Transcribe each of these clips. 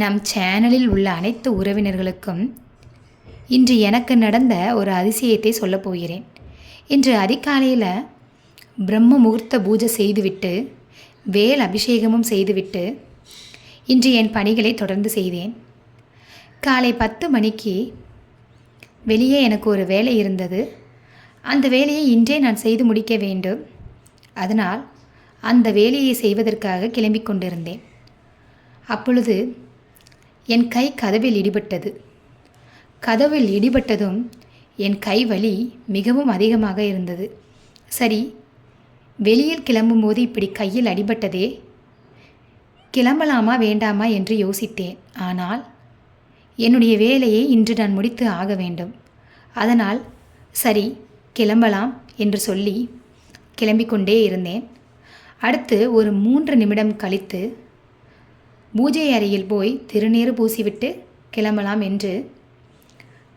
நம் சேனலில் உள்ள அனைத்து உறவினர்களுக்கும் இன்று எனக்கு நடந்த ஒரு அதிசயத்தை சொல்லப் போகிறேன். இன்று அதிகாலையில் பிரம்ம முகூர்த்த பூஜை செய்துவிட்டு வேல் அபிஷேகமும் செய்துவிட்டு இன்று என் பணிகளை தொடர்ந்து செய்தேன். காலை பத்து மணிக்கு வெளியே எனக்கு ஒரு வேலை இருந்தது. அந்த வேலையை இன்றே நான் செய்து முடிக்க வேண்டும். அதனால் அந்த வேலையை செய்வதற்காக கிளம்பி கொண்டிருந்தேன். அப்பொழுது என் கை கதவில் இடிபட்டது. கதவில் இடிபட்டதும் என் கை வலி மிகவும் அதிகமாக இருந்தது. சரி வெளியில் கிளம்பும்போது இப்படி கையில் அடிபட்டதே? கிளம்பலாமா வேண்டாமா என்று யோசித்தேன். ஆனால் என்னுடைய வேலையை இன்று நான் முடித்து ஆக வேண்டும். அதனால் சரி கிளம்பலாம் என்று சொல்லி கிளம்பிக்கொண்டே இருந்தேன். அடுத்து ஒரு மூன்று நிமிடம் கழித்து பூஜை அறையில் போய் திருநீறு பூசிவிட்டு கிளம்பலாம் என்று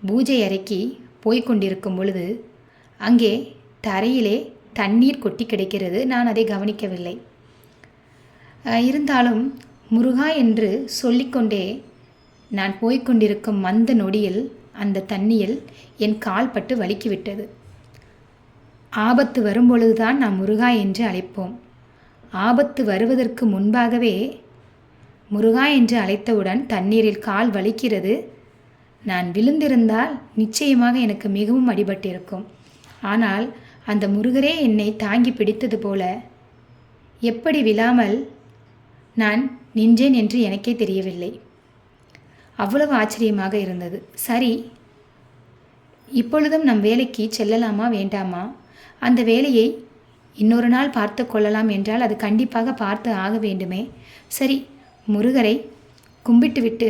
பூஜை அறைக்கு போய்கொண்டிருக்கும் பொழுது அங்கே தரையிலே தண்ணீர் கொட்டி கிடைக்கிறது. நான் அதை கவனிக்கவில்லை. இருந்தாலும் முருகா என்று சொல்லிக்கொண்டே நான் போய்கொண்டிருக்கும் மந்த நொடியில் அந்த தண்ணியில் என் கால் பட்டு வலிக்கிவிட்டது. ஆபத்து வரும்பொழுதுதான் நாம் முருகா என்று அழைப்போம். ஆபத்து வருவதற்கு முன்பாகவே முருகா என்று அழைத்தவுடன் தண்ணீரில் கால் வலிக்கிறது. நான் விழுந்திருந்தால் நிச்சயமாக எனக்கு மிகவும் அடிபட்டிருக்கும். ஆனால் அந்த முருகரே என்னை தாங்கி பிடித்தது போல. எப்படி விழாமல் நான் நின்றேன் என்று எனக்கே தெரியவில்லை. அவ்வளவு ஆச்சரியமாக இருந்தது. சரி இப்பொழுதும் நம் வேலைக்கு செல்லலாமா வேண்டாமா? அந்த வேலையை இன்னொரு நாள் பார்த்து கொள்ளலாம் என்றால் அது கண்டிப்பாக பார்த்து ஆக வேண்டுமே. சரி முருகரை கும்பிட்டுவிட்டு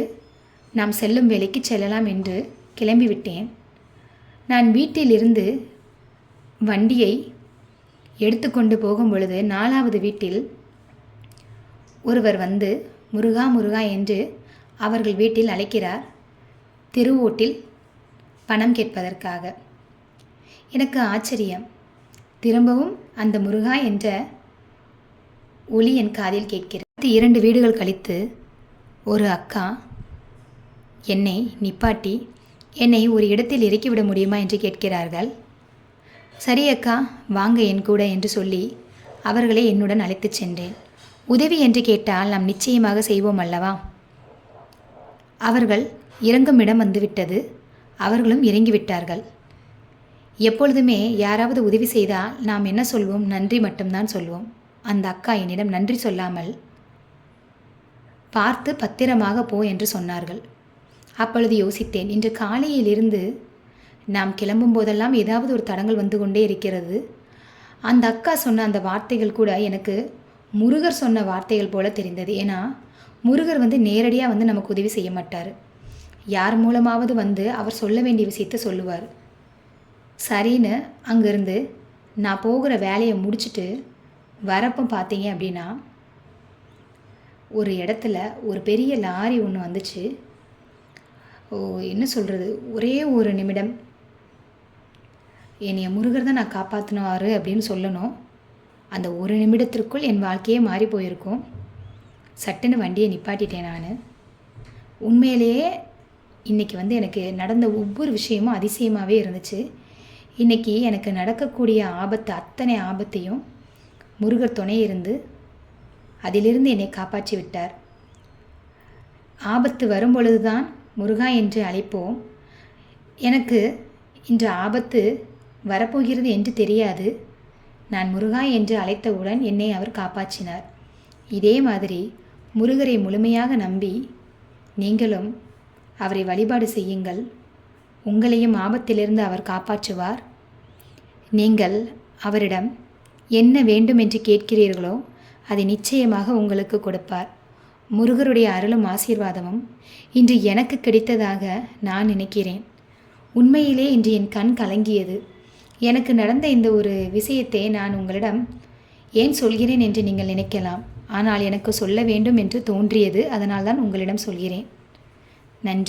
நாம் செல்லும் வேலைக்கு செல்லலாம் என்று கிளம்பிவிட்டேன். நான் வீட்டிலிருந்து வண்டியை எடுத்துக்கொண்டு போகும் பொழுது நாலாவது வீட்டில் ஒருவர் வந்து முருகா முருகா என்று அவர்கள் வீட்டில் அழைக்கிறார். திருவோட்டில் பணம் கேட்பதற்காக. எனக்கு ஆச்சரியம். திரும்பவும் அந்த முருகா என்ற ஒளி என் காதில் கேட்கிறது. இரண்டு வீடுகள் கழித்து ஒரு அக்கா என்னை நிப்பாட்டி என்னை ஒரு இடத்தில் இறக்கிவிட முடியுமா என்று கேட்கிறார்கள். சரி அக்கா வாங்க என் கூட என்று சொல்லி அவர்களை என்னுடன் அழைத்துச் சென்றேன். உதவி என்று கேட்டால் நாம் நிச்சயமாக செய்வோம் அல்லவா? அவர்கள் இறங்கும் இடம் வந்துவிட்டது. அவர்களும் இறங்கிவிட்டார்கள் எப்பொழுதுமே யாராவது உதவி செய்தால் நாம் என்ன சொல்வோம்? நன்றி மட்டும்தான் சொல்வோம். அந்த அக்கா என்னிடம் நன்றி சொல்லாமல் பார்த்து பத்திரமாக போ என்று சொன்னார்கள். அப்பொழுது யோசித்தேன் இன்று காலையிலிருந்து நாம் கிளம்பும் போதெல்லாம் ஏதாவது ஒரு தடங்கள் வந்து கொண்டே இருக்கிறது. அந்த அக்கா சொன்ன அந்த வார்த்தைகள் கூட எனக்கு முருகர் சொன்ன வார்த்தைகள் போல தெரிந்தது. ஏன்னா முருகர் வந்து நேரடியாக வந்து நமக்கு உதவி செய்ய மாட்டார். யார் மூலமாவது வந்து அவர் சொல்ல வேண்டிய விஷயத்த சொல்லுவார். சரின்னு அங்கேருந்து நான் போகிற வேலையை முடிச்சுட்டு வரப்போ பார்த்தீங்க அப்படின்னா ஒரு இடத்துல ஒரு பெரிய லாரி ஒன்று வந்துச்சு. ஓ என்ன சொல்கிறது ஒரே ஒரு நிமிடம். என்னைய முருகர் தான் நான் காப்பாற்றினாரு அப்படின்னு சொல்லணும். அந்த ஒரு நிமிடத்திற்குள் என் வாழ்க்கையே மாறி போயிருக்கும். சட்டுன்னு வண்டியை நிப்பாட்டிட்டேன் நான். உண்மையிலேயே இன்றைக்கி வந்து எனக்கு நடந்த ஒவ்வொரு விஷயமும் அதிசயமாகவே இருந்துச்சு. இன்றைக்கி எனக்கு நடக்கக்கூடிய ஆபத்து அத்தனை ஆபத்தையும் முருகர் துணை இருந்து அதிலிருந்து என்னை காப்பாற்றி விட்டார் ஆபத்து வரும்பொழுதுதான் முருகா என்று அழைப்போம். எனக்கு இன்று ஆபத்து வரப்போகிறது என்று தெரியாது. நான் முருகா என்று அழைத்தவுடன் என்னை அவர் காப்பாற்றினார். இதே மாதிரி முருகரை முழுமையாக நம்பி நீங்களும் அவரை வழிபாடு செய்யுங்கள். உங்களையும் ஆபத்திலிருந்து அவர் காப்பாற்றுவார். நீங்கள் அவரிடம் என்ன வேண்டும் என்று கேட்கிறீர்களோ அதை நிச்சயமாக உங்களுக்கு கொடுப்பார். முருகருடைய அருளும் ஆசீர்வாதமும் இன்று எனக்கு கிடைத்ததாக நான் நினைக்கிறேன். உண்மையிலே இன்று என் கண் கலங்கியது. எனக்கு நடந்த இந்த ஒரு விஷயத்தை நான் உங்களிடம் ஏன் சொல்கிறேன் என்று நீங்கள் நினைக்கலாம். ஆனால் எனக்கு சொல்ல வேண்டும் என்று தோன்றியது அதனால்தான் உங்களிடம் சொல்கிறேன். நன்றி.